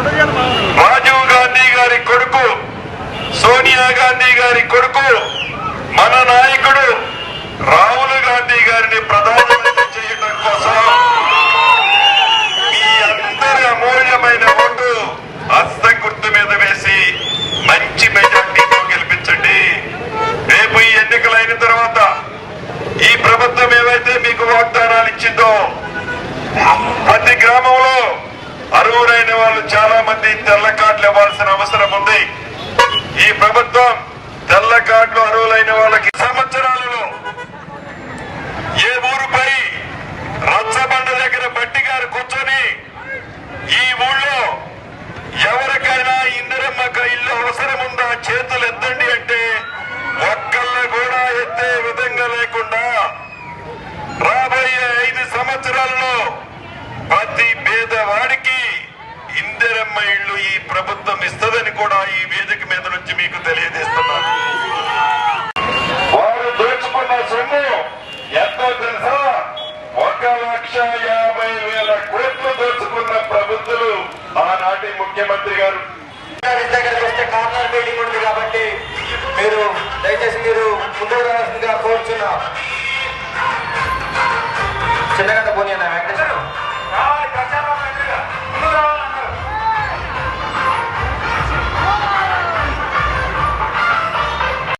రాజీవ్ గాంధీ గారి కొడుకు సోనియా గాంధీ గారి కొడుకు మన నాయకుడు రాహుల్ గాంధీ గారిని ప్రధానమంత్రి చేయడం కోసం మీ అందరి అమూల్యమైన ఓటు హస్త గుర్తు మీద వేసి మంచి మెజార్టీతో గెలిపించండి. రేపు ఈ ఎన్నికలైన తర్వాత ఈ ప్రభుత్వం ఏవైతే మీకు వాగ్దానాలు ఇచ్చిందో ప్రతి గ్రామంలో అర్హులైన వాళ్ళు చాలా మంది తెల్ల కార్డులు ఇవ్వాల్సిన అవసరం ఉంది. ఈ ప్రభుత్వం తెల్ల కార్డులు అర్హులైన వాళ్ళకి సంవత్సరాలు లక్ష యాభై వేల కోట్లు దోచుకున్న ప్రభుత్వం ఆనాటి ముఖ్యమంత్రి గారు. దగ్గరికి వస్తే కార్నర్ మీటింగ్ ఉంది కాబట్టి మీరు దయచేసి మీరు ముందుకు రావాల్సిందిగా కోరుచున్నా. వెంకటేశ్వర